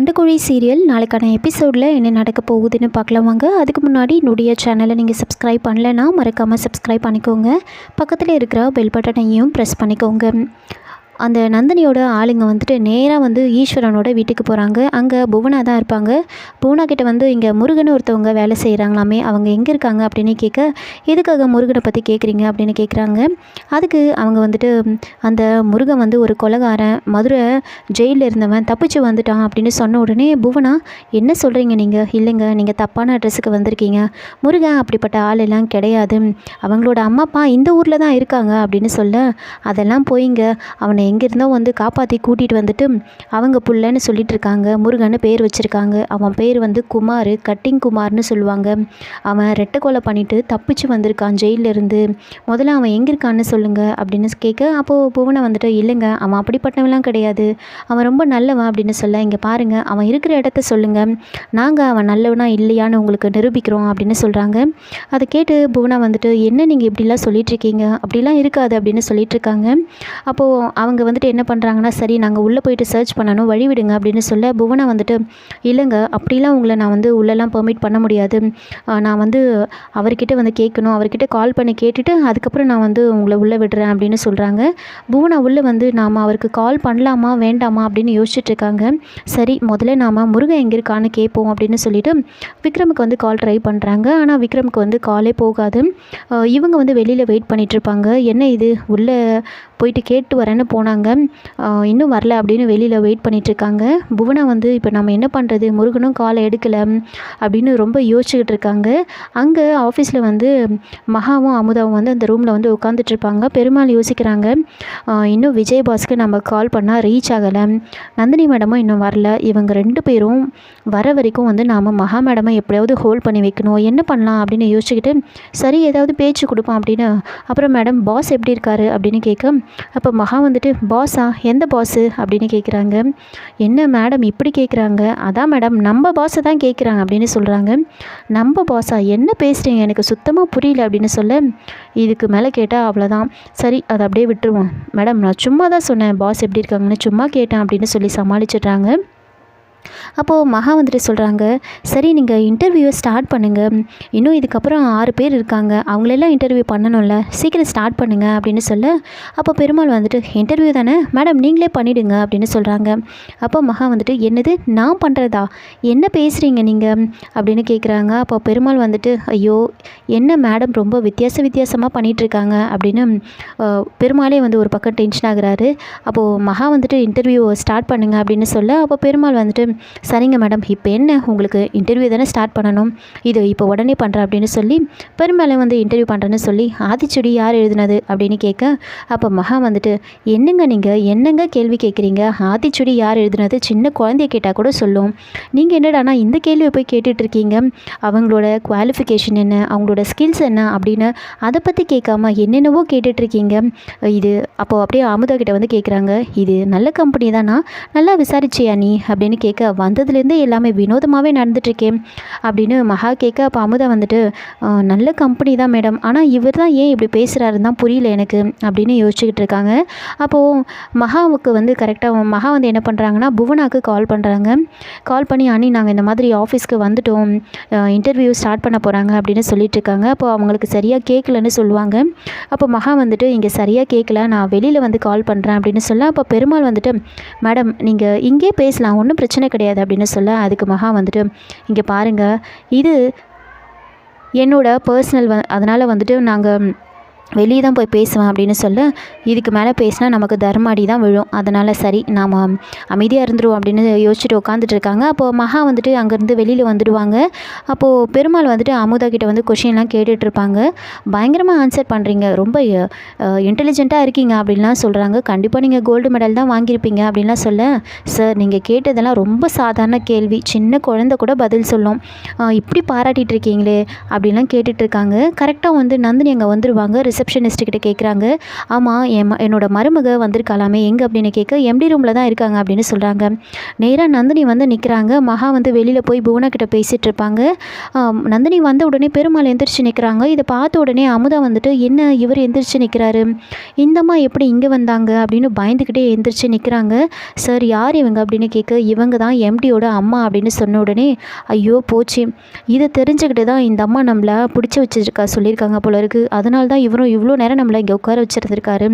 சண்டைக்கோழி serial. நாளைக்கான எபிசோடில் என்ன நடக்க போகுதுன்னு பார்க்கலாம் வாங்க அதுக்கு முன்னாடி என்னுடைய சேனலை நீங்கள் சப்ஸ்கிரைப் பண்ணலைன்னா மறக்காமல் சப்ஸ்கிரைப் பண்ணிக்கோங்க. பக்கத்தில் இருக்கிற பெல் பட்டனையும் ப்ரெஸ் பண்ணிக்கோங்க. அந்த நந்தினியோட ஆளுங்க வந்துட்டு நேராக வந்து ஈஸ்வரனோட வீட்டுக்கு போகிறாங்க அங்கே புவனா தான் இருப்பாங்க. புவனா கிட்ட வந்து இங்கே முருகன் ஒருத்தவங்க வேலை செய்கிறாங்களாமே அவங்க எங்கே இருக்காங்க அப்படின்னு கேட்க எதுக்காக முருகனை பற்றி கேட்குறீங்க அப்படின்னு கேட்குறாங்க அதுக்கு அவங்க வந்துட்டு அந்த முருகன் வந்து ஒரு கொலகாரன் மதுரை ஜெயிலில் இருந்தவன் தப்பிச்சு வந்துட்டான் அப்படின்னு சொன்ன உடனே புவனா என்ன சொல்கிறீங்க நீங்கள் இல்லைங்க நீங்கள் தப்பான அட்ரஸுக்கு வந்திருக்கீங்க. முருகன் அப்படிப்பட்ட ஆள் எல்லாம் கிடையாது. அவங்களோட அம்மா அப்பா இந்த ஊரில் தான் இருக்காங்க அப்படின்னு சொல்ல அதெல்லாம் போயிங்க. அவனை எங்கேருந்தோ வந்து காப்பாற்றி கூட்டிகிட்டு வந்துட்டு அவங்க புள்ளன்னு சொல்லிட்டு இருக்காங்க முருகன்னு பேர் வச்சுருக்காங்க. அவன் பேர் வந்து குமார். கட்டிங் குமார்னு சொல்லுவாங்க. அவன் ரெட்டை கொலை பண்ணிவிட்டு தப்பிச்சு வந்திருக்கான் ஜெயிலிருந்து இருந்து முதல்ல அவன் எங்கே இருக்கான்னு சொல்லுங்கள் அப்படின்னு கேட்க அப்போது புவனை வந்துட்டு இல்லைங்க அவன் அப்படிப்பட்டவன்லாம் கிடையாது. அவன் ரொம்ப நல்லவன் அப்படின்னு சொல்ல இங்கே பாருங்கள் அவன் இருக்கிற இடத்த சொல்லுங்கள் நாங்கள் அவன் நல்லவனா இல்லையான்னு உங்களுக்கு நிரூபிக்கிறோம் அப்படின்னு சொல்கிறாங்க அதை கேட்டு புவனா வந்துட்டு என்ன நீங்கள் இப்படிலாம் சொல்லிகிட்ருக்கீங்க அப்படிலாம் இருக்காது அப்படின்னு சொல்லிட்டுருக்காங்க. அப்போது அவங்க வந்துட்டு என்ன பண்ணுறாங்கன்னா சரி நாங்கள் உள்ளே போயிட்டு சர்ச் பண்ணணும் வழி விடுங்க அப்படின்னு சொல்ல புவனை வந்துட்டு இல்லைங்க அப்படிலாம் உங்களை நான் வந்து உள்ளெல்லாம் பெர்மிட் பண்ண முடியாது. நான் வந்து அவர்கிட்ட வந்து கேட்கணும். அவர்கிட்ட கால் பண்ணி கேட்டுட்டு அதுக்கப்புறம் நான் வந்து உங்களை உள்ளே விடுறேன் அப்படின்னு சொல்கிறாங்க புவனா உள்ளே வந்து நாம் அவருக்கு கால் பண்ணலாமா வேண்டாமா? அப்படின்னு யோசிச்சுட்ருக்காங்க சரி முதல்ல நாம் முருகன் எங்கே இருக்கான்னு கேட்போம் அப்படின்னு சொல்லிட்டு விக்ரமுக்கு வந்து கால் ட்ரை பண்ணுறாங்க ஆனால் விக்ரமுக்கு வந்து காலே போகாது. இவங்க வந்து வெளியில் வெயிட் பண்ணிகிட்ருப்பாங்க என்ன இது? உள்ளே போயிட்டு கேட்டு வரேன்னு போனாங்க. இன்னும் வரல அப்படின்னு வெளியில் வெயிட் பண்ணிகிட்ருக்காங்க புவனை புவனா வந்து இப்போ நம்ம என்ன பண்ணுறது முருகனும் காலை எடுக்கலை அப்படின்னு ரொம்ப யோசிச்சுக்கிட்டு இருக்காங்க. அங்கே ஆஃபீஸில் வந்து மகாவும் அமுதாவும் வந்து அந்த ரூமில் வந்து உட்காந்துட்ருப்பாங்க பெருமாள் யோசிக்கிறாங்க. இன்னும் விஜய் பாஸ்க்கு நம்ம கால் பண்ணால் ரீச் ஆகலை. நந்தினி மேடமும் இன்னும் வரல. இவங்க ரெண்டு பேரும் வர வரைக்கும் வந்து நாம் மகா மேடமை எப்படியாவது ஹோல்ட் பண்ணி வைக்கணும். என்ன பண்ணலாம்? அப்படின்னு யோசிச்சுக்கிட்டு சரி ஏதாவது பேச்சு கொடுப்போம் அப்படின்னு. அப்புறம் மேடம் பாஸ் எப்படி இருக்காரு? அப்படின்னு கேட்க அப்போ மகா வந்துட்டு பாஸா எந்த பாஸு? அப்படின்னு கேட்குறாங்க என்ன மேடம் இப்படி கேட்குறாங்க அதான் மேடம் நம்ம பாஸை தான் கேட்குறாங்க அப்படின்னு சொல்கிறாங்க நம்ம பாஸா என்ன பேசுகிறீங்க எனக்கு சுத்தமாக புரியல அப்படின்னு சொல்ல இதுக்கு மேலே கேட்டால் அவ்வளோதான் சரி அதை அப்படியே விட்டுருவோம். மேடம் நான் சும்மா தான் சொன்னேன் பாஸ் எப்படி இருக்காங்கன்னு சும்மா கேட்டேன் அப்படின்னு சொல்லி சமாளிச்சிட்றாங்க. அப்போது மகா வந்துட்டு சொல்கிறாங்க சரி நீங்கள் இன்டர்வியூவை ஸ்டார்ட் பண்ணுங்கள் இன்னும் இதுக்கப்புறம் ஆறு பேர் இருக்காங்க. அவங்களெல்லாம் இன்டர்வியூ பண்ணணும்ல. சீக்கிரம் ஸ்டார்ட் பண்ணுங்க அப்படின்னு சொல்ல அப்போ பெருமாள் வந்துட்டு இன்டர்வியூ தானே? மேடம் நீங்களே பண்ணிவிடுங்க அப்படின்னு சொல்கிறாங்க அப்போ மகா வந்துட்டு என்னது? நான் பண்ணுறதா என்ன பேசுகிறீங்க நீங்கள் அப்படின்னு கேட்குறாங்க அப்போ பெருமாள் வந்துட்டு ஐயோ என்ன மேடம் ரொம்ப வித்தியாச வித்தியாசமாக பண்ணிகிட்ருக்காங்க அப்படின்னு பெருமாளே வந்து ஒரு பக்கம் டென்ஷன் ஆகுறாரு. அப்போது மகா வந்துட்டு இன்டர்வியூ ஸ்டார்ட் பண்ணுங்கள் அப்படின்னு சொல்ல அப்போ பெருமாள் வந்துட்டு சரிங்க மேடம். இப்போ என்ன? உங்களுக்கு இன்டர்வியூ தானே ஸ்டார்ட் பண்ணணும். இது இப்போ உடனே பண்ணுறேன் அப்படின்னு சொல்லி பெருமாளை வந்து இன்டர்வியூ பண்ணுறேன்னு சொல்லி ஆதிச்சுடி யார் எழுதுனது? அப்படின்னு கேட்க அப்போ மகா வந்துட்டு என்னங்க நீங்கள் என்னங்க கேள்வி கேட்குறீங்க? ஆதிச்சுடி யார் எழுதுனது? சின்ன குழந்தைய கேட்டால் கூட சொல்லும். நீங்கள் என்னடானா இந்த கேள்வியை போய் கேட்டுட்ருக்கீங்க? அவங்களோட குவாலிஃபிகேஷன் என்ன? அவங்களோட ஸ்கில்ஸ் என்ன? அப்படின்னு அதை பற்றி கேட்காம என்னென்னவோ கேட்டுட்ருக்கீங்க. இது அப்போது அப்படியே அமுதா கிட்ட வந்து கேட்குறாங்க இது நல்ல கம்பெனி தானா? நல்லா விசாரிச்சியா நீ? அப்படின்னு கேட்க வந்ததுலேருந்தே எல்லாமே வினோதமாகவே நடந்துட்டுருக்கேன் அப்படின்னு மகா கேட்க அப்போ அமுதா வந்துட்டு நல்ல கம்பெனி தான் மேடம். ஆனால் இவர் தான் ஏன் இப்படி பேசுகிறாருன்னு தான் புரியல எனக்கு அப்படின்னு யோசிச்சுக்கிட்டு இருக்காங்க. அப்போது மகாவுக்கு வந்து கரெக்டாக மகா வந்து என்ன பண்ணுறாங்கன்னா புவனாக்கு கால் பண்ணுறாங்க கால் பண்ணி அண்ணி நாங்கள் இந்த மாதிரி ஆஃபீஸ்க்கு வந்துட்டோம். இன்டர்வியூ ஸ்டார்ட் பண்ண போகிறாங்க அப்படின்னு சொல்லிட்டு இருக்காங்க. அப்போ அவங்களுக்கு சரியாக கேட்கலன்னு சொல்லுவாங்க. அப்போ மகா வந்துட்டு இங்கே சரியாக கேட்கல. நான் வெளியில் வந்து கால் பண்ணுறேன் அப்படின்னு சொல்ல அப்போ பெருமாள் வந்துட்டு மேடம் நீங்கள் இங்கே பேசலாம். ஒன்றும் பிரச்சனை கிடையாது அப்படின்னு சொல்ல அதுக்கு மகா வந்துட்டு இங்கே பாருங்கள் இது என்னோட பர்சனல் வ அதனால் வந்துட்டு நாங்கள் வெளியே தான் போய் பேசுவேன் அப்படின்னு சொல்ல. இதுக்கு மேலே பேசினா நமக்கு தர்மாடி தான் விழும். அதனால் சரி நாம் அமைதியாக இருந்துருவோம் அப்படின்னு யோசிச்சுட்டு உட்காந்துட்டு இருக்காங்க. அப்போது மகா வந்துட்டு அங்கேருந்து வெளியில் வந்துடுவாங்க அப்போது பெருமாள் வந்துட்டு அமுதா கிட்டே வந்து கொஷின்லாம் கேட்டுட்ருப்பாங்க பயங்கரமாக ஆன்சர் பண்ணுறீங்க ரொம்ப இன்டெலிஜென்ட்டாக இருக்கீங்க அப்படின்லாம் சொல்கிறாங்க கண்டிப்பாக நீங்கள் கோல்டு மெடல் தான் வாங்கியிருப்பீங்க அப்படின்லாம் சொல்ல. சார் நீங்கள் கேட்டதெல்லாம் ரொம்ப சாதாரண கேள்வி. சின்ன குழந்த கூட பதில் சொல்லும். இப்படி பாராட்டிட்டு இருக்கீங்களே அப்படின்லாம் கேட்டுட்ருக்காங்க கரெக்டாக வந்து நந்தினி அங்கே வந்துருவாங்க. ரிசப்ஷனிஸ்ட் கிட்ட கேட்குறாங்க ஆமாம் என் என்னோட மருமக வந்திருக்காளாமே எங்கே அப்படின்னு கேட்க எம்டி ரூமில் தான் இருக்காங்க அப்படின்னு சொல்கிறாங்க நேராக நந்தினி வந்து நிற்கிறாங்க மகா வந்து வெளியில் போய் புவனா கிட்ட பேசிகிட்டு இருப்பாங்க. நந்தினி வந்த உடனே பெருமாள் எந்திரிச்சு நிற்கிறாங்க இதை பார்த்த உடனே அமுதா வந்துட்டு என்ன இவர் எந்திரிச்சு நிற்கிறாரு இந்தம்மா எப்படி இங்கே வந்தாங்க? அப்படின்னு பயந்துக்கிட்டே எந்திரிச்சு நிற்கிறாங்க சார் யார் இவங்க? அப்படின்னு கேட்க இவங்க தான் எம்டியோட அம்மா அப்படின்னு சொன்ன உடனே ஐயோ போச்சு. இதை தெரிஞ்சுக்கிட்டு தான் இந்த அம்மா நம்மளை பிடிச்சி வச்சிருக்கா சொல்லியிருக்காங்க போல இருக்குது அதனால தான் இவரும் இவ்வளோ நேரம் நம்மளை இங்கே உட்கார வச்சுருந்துருக்காரு.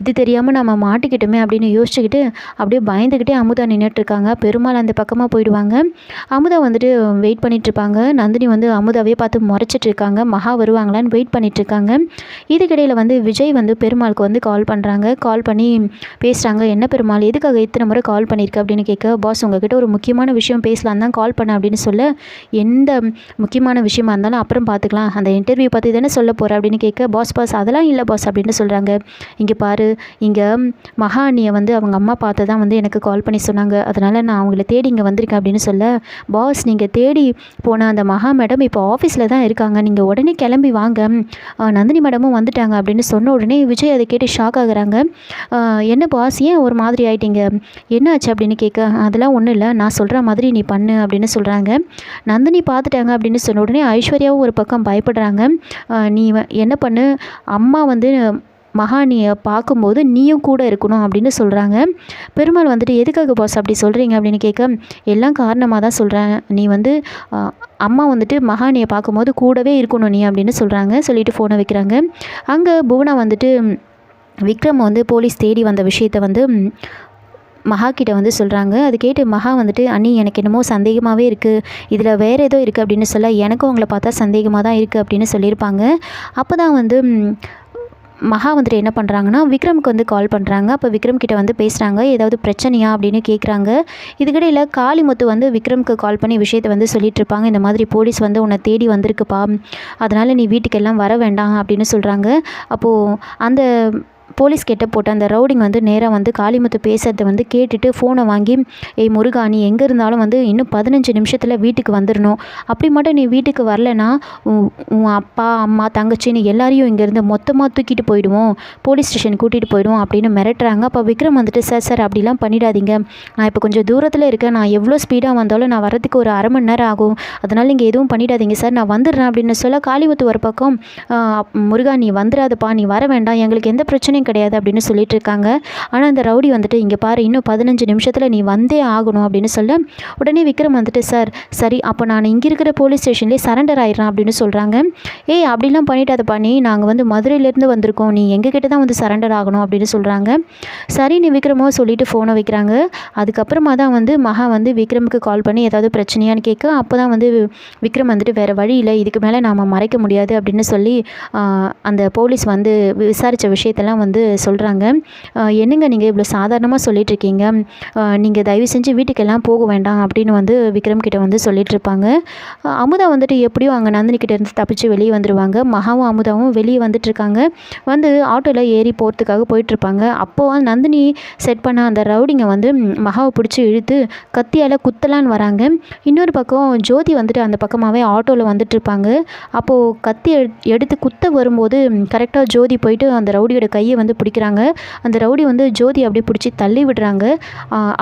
இது தெரியாமல் நம்ம மாட்டிக்கிட்டோமே அப்படின்னு யோசிச்சுக்கிட்டு அப்படியே பயந்துக்கிட்டே அமுதா நின்றுட்டுருக்காங்க பெருமாள் அந்த பக்கமாக போயிடுவாங்க. அமுதா வந்துட்டு வெயிட் பண்ணிகிட்ருப்பாங்க நந்தினி வந்து அமுதாவே பார்த்து முறைச்சிட்ருக்காங்க. மகா வருவாங்களான்னு வெயிட் பண்ணிகிட்ருக்காங்க இதுக்கிடையில் வந்து விஜய் வந்து பெருமாளுக்கு வந்து கால் பண்ணுறாங்க கால் பண்ணி பேசுகிறாங்க என்ன பெருமாள் எதுக்காக இத்தனை முறை கால் பண்ணியிருக்க? அப்படின்னு கேட்க பாஸ் உங்ககிட்ட ஒரு முக்கியமான விஷயம் பேசலாம் தான் கால் பண்ண அப்படின்னு சொல்ல எந்த முக்கியமான விஷயமா இருந்தாலும் அப்புறம் பார்த்துக்கலாம். அந்த இன்டர்வியூ பற்றி தானே சொல்ல போகிற அப்படின்னு கேட்க பாஸ் பாஸ் அதெல்லாம் இல்லை பாஸ் அப்படின்னு சொல்கிறாங்க இங்கே பாரு இங்கே மகா அண்ணியை வந்து அவங்க அம்மா பார்த்து தான் வந்து எனக்கு கால் பண்ணி சொன்னாங்க. அதனால் நான் அவங்கள தேடி இங்கே வந்திருக்கேன் அப்படின்னு சொல்ல பாஸ் நீங்கள் தேடி போன அந்த மகா மேடம் இப்போ ஆஃபீஸில் தான் இருக்காங்க. நீங்கள் உடனே கிளம்பி வாங்க. நந்தினி மேடமும் வந்துட்டாங்க. அப்படின்னு சொன்ன உடனே விஜய் அதை கேட்டு ஷாக் ஆகுறாங்க. என்ன பாஸ் ஏன் ஒரு மாதிரி ஆயிட்டீங்க? என்னாச்சு? அப்படின்னு கேட்க அதெல்லாம் ஒன்றும் இல்லை. நான் சொல்கிற மாதிரி நீ பண்ணு அப்படின்னு சொல்கிறாங்க நந்தினி பார்த்துட்டாங்க அப்படின்னு சொன்ன உடனே ஐஸ்வர்யாவும் ஒரு பக்கம் பயப்படுறாங்க. நீ வ- என்ன பண்ணு? அம்மா வந்து மகானியை பார்க்கும்போது நீயும் கூட இருக்கணும் அப்படின்னு சொல்கிறாங்க பெருமாள் வந்துட்டு எதுக்காக பாஸ் அப்படி சொல்கிறீங்க அப்படின்னு கேட்க எல்லாம் காரணமாக தான் சொல்கிறேன் நீ வந்து அம்மா வந்துட்டு மகானியை பார்க்கும்போது கூடவே இருக்கணும் நீ அப்படின்னு சொல்கிறாங்க சொல்லிவிட்டு ஃபோனை வைக்கிறாங்க. அங்கே புவனா வந்துட்டு விக்ரம் வந்து போலீஸ் தேடி வந்த விஷயத்த வந்து மகா கிட்ட வந்து சொல்கிறாங்க அது கேட்டு மகா வந்துட்டு அண்ணி எனக்கு என்னமோ சந்தேகமாகவே இருக்குது இதில் வேறு ஏதோ இருக்குது அப்படின்னு சொல்ல எனக்கும் உங்களை பார்த்தா சந்தேகமாக தான் இருக்குது அப்படின்னு சொல்லியிருப்பாங்க. அப்போ தான் வந்து மகா வந்துட்டு என்ன பண்ணுறாங்கன்னா விக்ரமுக்கு வந்து கால் பண்ணுறாங்க அப்போ விக்ரம் கிட்ட வந்து பேசுகிறாங்க ஏதாவது பிரச்சனையா? அப்படின்னு கேட்குறாங்க இதுக்கிடையில் காளிமுத்து வந்து விக்ரமுக்கு கால் பண்ணி விஷயத்தை வந்து சொல்லிட்டு இருப்பாங்க இந்த மாதிரி போலீஸ் வந்து உன்னை தேடி வந்திருக்குப்பா. அதனால் நீ வீட்டுக்கெல்லாம் வர வேண்டாம் அப்படின்னு சொல்கிறாங்க அப்போது அந்த போலீஸ் கெட்ட போட்டு அந்த ரவுடிங் வந்து நேராக வந்து காளிமுத்து பேசுறதை வந்து கேட்டுட்டு ஃபோனை வாங்கி ஏய் முருகா நீ எங்கே இருந்தாலும் வந்து இன்னும் பதினஞ்சு நிமிஷத்தில் வீட்டுக்கு வந்துடணும் அப்படி மட்டும் நீ வீட்டுக்கு வரலனா உன் உன் அப்பா அம்மா தங்கச்சின்னு எல்லாரையும் இங்கேருந்து மொத்தமாக தூக்கிட்டு போயிடுவோம். போலீஸ் ஸ்டேஷன் கூட்டிகிட்டு போயிடுவோம் அப்படின்னு மிரட்டுறாங்க. அப்போ விக்ரம் வந்துட்டு சார் சார் அப்படிலாம் பண்ணிடாதீங்க. நான் இப்போ கொஞ்சம் தூரத்தில் இருக்கேன். நான் எவ்வளோ ஸ்பீடாக வந்தாலும் நான் வரதுக்கு ஒரு அரை மணி நேரம் ஆகும். அதனால் நீங்கள் எதுவும் பண்ணிடாதீங்க சார். நான் வந்துடுறேன் அப்படின்னு சொல்ல காளிமுத்து ஒரு பக்கம் முருகா நீ வந்துடாதப்பா. நீ வர வேண்டாம். எங்களுக்கு எந்த பிரச்சனையும் கிடையாது அப்படின்னு சொல்லிட்டு இருக்காங்க ஆனால் அந்த ரவுடி வந்துட்டு இங்கே பாரு இன்னும் பதினஞ்சு நிமிஷத்தில் நீ வந்தே ஆகணும் அப்படின்னு சொல்ல உடனே விக்ரம் வந்துட்டு சார் சரி அப்போ நான் இங்கே இருக்கிற போலீஸ் ஸ்டேஷன்லேயே சரண்டர் ஆயிடுறேன் அப்படின்னு சொல்கிறாங்க ஏய் அப்படிலாம் பண்ணிட்டாதப்பா நீ நாங்கள் வந்து மதுரையிலேருந்து வந்திருக்கோம் நீ எங்ககிட்ட தான் வந்து சரண்டர் ஆகணும் அப்படின்னு சொல்கிறாங்க சரி நீ விக்ரமோ சொல்லிட்டு ஃபோனை வைக்கிறாங்க. அதுக்கப்புறமா தான் வந்து மகா வந்து விக்ரமுக்கு கால் பண்ணி ஏதாவது பிரச்சனையான்னு கேட்க அப்போ தான் வந்து விக்ரம் வந்துட்டு வேறு வழி இல்லை இதுக்கு மேலே நாம் மறைக்க முடியாது அப்படின்னு சொல்லி அந்த போலீஸ் வந்து விசாரித்த விஷயத்தெல்லாம் வந்து வந்து சொல்கிறாங்க என்னங்க நீங்கள் இவ்வளோ சாதாரணமாக சொல்லிட்டு இருக்கீங்க நீங்கள் தயவு செஞ்சு வீட்டுக்கெல்லாம் போக வேண்டாம் அப்படின்னு வந்து விக்ரம் கிட்ட வந்து சொல்லிட்டு இருப்பாங்க அமுதா வந்துட்டு எப்படியும் அங்கே நந்தினிகிட்டே இருந்து தப்பிச்சு வெளியே வந்துடுவாங்க மகாவும் அமுதாவும் வெளியே வந்துட்டுருக்காங்க. வந்து ஆட்டோவில் ஏறி போகிறதுக்காக போயிட்டுருப்பாங்க. அப்போது நந்தினி செட் பண்ண அந்த ரவுடிங்க வந்து மகாவை பிடிச்சி இழுத்து கத்தியால் குத்தலான்னு வராங்க. இன்னொரு பக்கம் ஜோதி வந்துட்டு அந்த பக்கமாகவே ஆட்டோவில் வந்துட்டு இருப்பாங்க அப்போது கத்தி எடு- எடுத்து குத்த வரும்போது கரெக்டாக ஜோதி போயிட்டு அந்த ரவுடியோட கையை வந்து பிடிக்கிறாங்க. அந்த ரவுடி வந்து ஜோதி அப்படியே பிடிச்சி தள்ளி விடுறாங்க.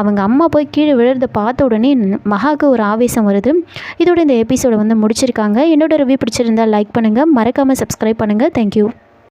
அவங்க அம்மா போய் கீழே விழுறத பார்த்த உடனே மகாவுக்கு ஒரு ஆவேசம் வருது. இதோட இந்த எபிசோடை வந்து முடிச்சிருக்காங்க. என்னோட ரிவ்யூ பிடிச்சிருந்தா லைக் பண்ணுங்கள் மறக்காமல் சப்ஸ்கிரைப் பண்ணுங்கள் தேங்க்யூ